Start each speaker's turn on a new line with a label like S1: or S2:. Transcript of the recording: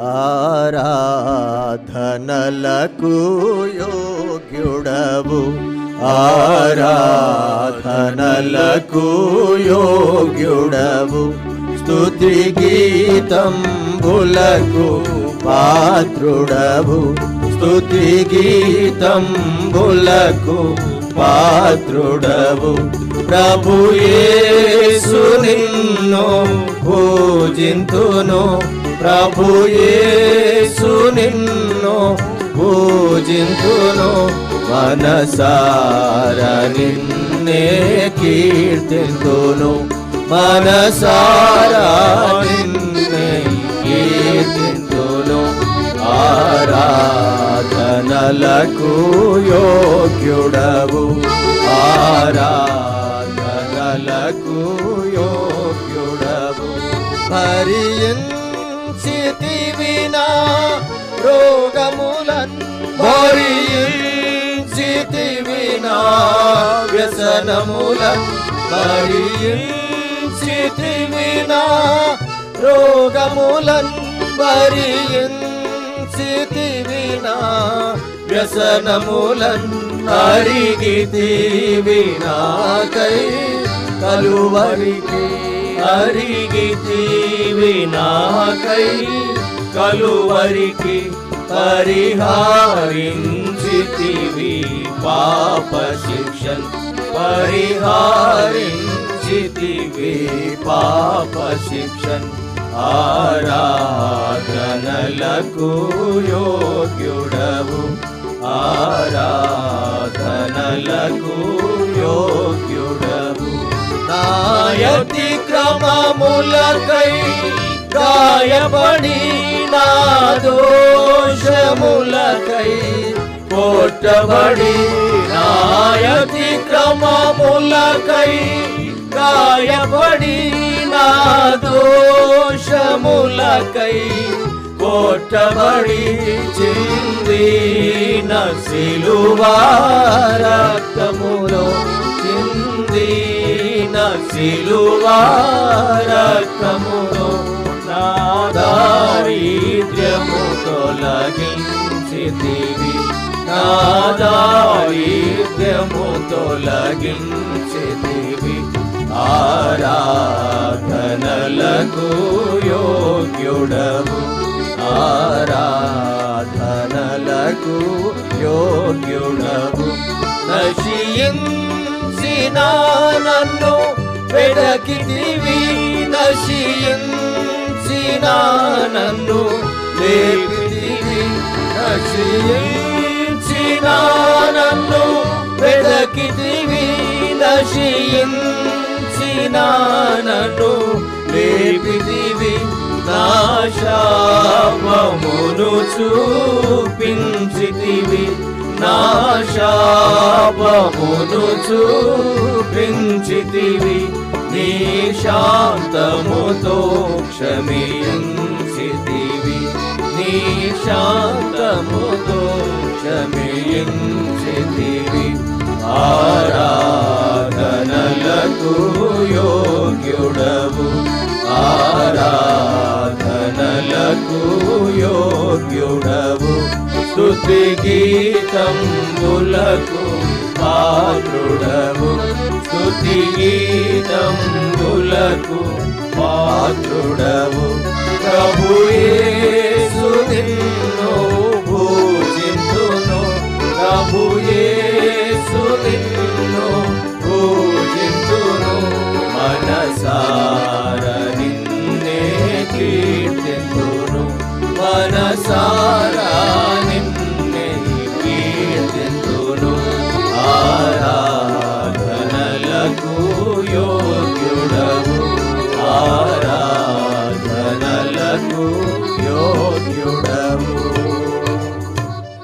S1: ఆరాధనలకు యోగ్యుడవు. ఆరాధనలకు యోగ్యుడవు. స్తుతి గీతంబులకు పాత్రుడవు. స్తుతి గీతంబులకు పాత్రుడవు. ప్రభు యేసు నిన్ను పూజింతును. ప్రభు యేసు నిన్ను పూజింతును మనసార నిన్నే కీర్తింతును మనసార నిన్నే కీర్తింతును ఆరాధనలకు యోగ్యుడవు. భరించితివినా రోగములన్ భరించితివినా వ్యసనములన్ భరించితివినా రోగములన్ భరించితివినా వ్యసనములన్ అరిగితివినాకై కలువరికి
S2: అరిగితీవినాకై కలువరికి పరిహారించితివి పాప శిక్షన్. పరిహారించితివి పాప శిక్షన్. ఆరాధనలకు యోగ్యుడవు. ఆరాధనలకు యోగ్యుడవు. గాయతిక్రమములకై గాయపడి నా దోషములకై కొట్టబడి నాయతిక్రమములకై గాయపడి నా దోషములకై కొట్టబడి చింది సిలువా చిందిన సిలువా రక్తములో నా దారిద్ర్యము తొలగించితివి నా దారిద్ర్యము తొలగించితివి ఆరాధనలకు యోగ్యుడము
S1: ఆరాధనలకు యోగ్యుడము
S2: నశించిన నన్ను వెదకితివి నశించిన నన్ను లేపితివి నశించిన నన్ను వెడకితివి నశించిన నన్ను లేపితివి నాశాపమును చూపించితివి నా శాపమును చూపించితివి. నీ శాంతముతో క్షమించితివి. నీ శాంతముతో క్షమించితివి. ఆరాధనలకు యోగ్యుడవు. ఆరాధనలకు యోగ్యుడవు. స్తుతి గీతంబులకు పాత్రుడవు. స్తుతి గీతంబులకు పాత్రుడవు. ప్రభు యేసు నిన్ను పూజింతును. ప్రభు నిన్ను పూజింతును. మనసార నిన్నే కీర్తింతును. మనసారా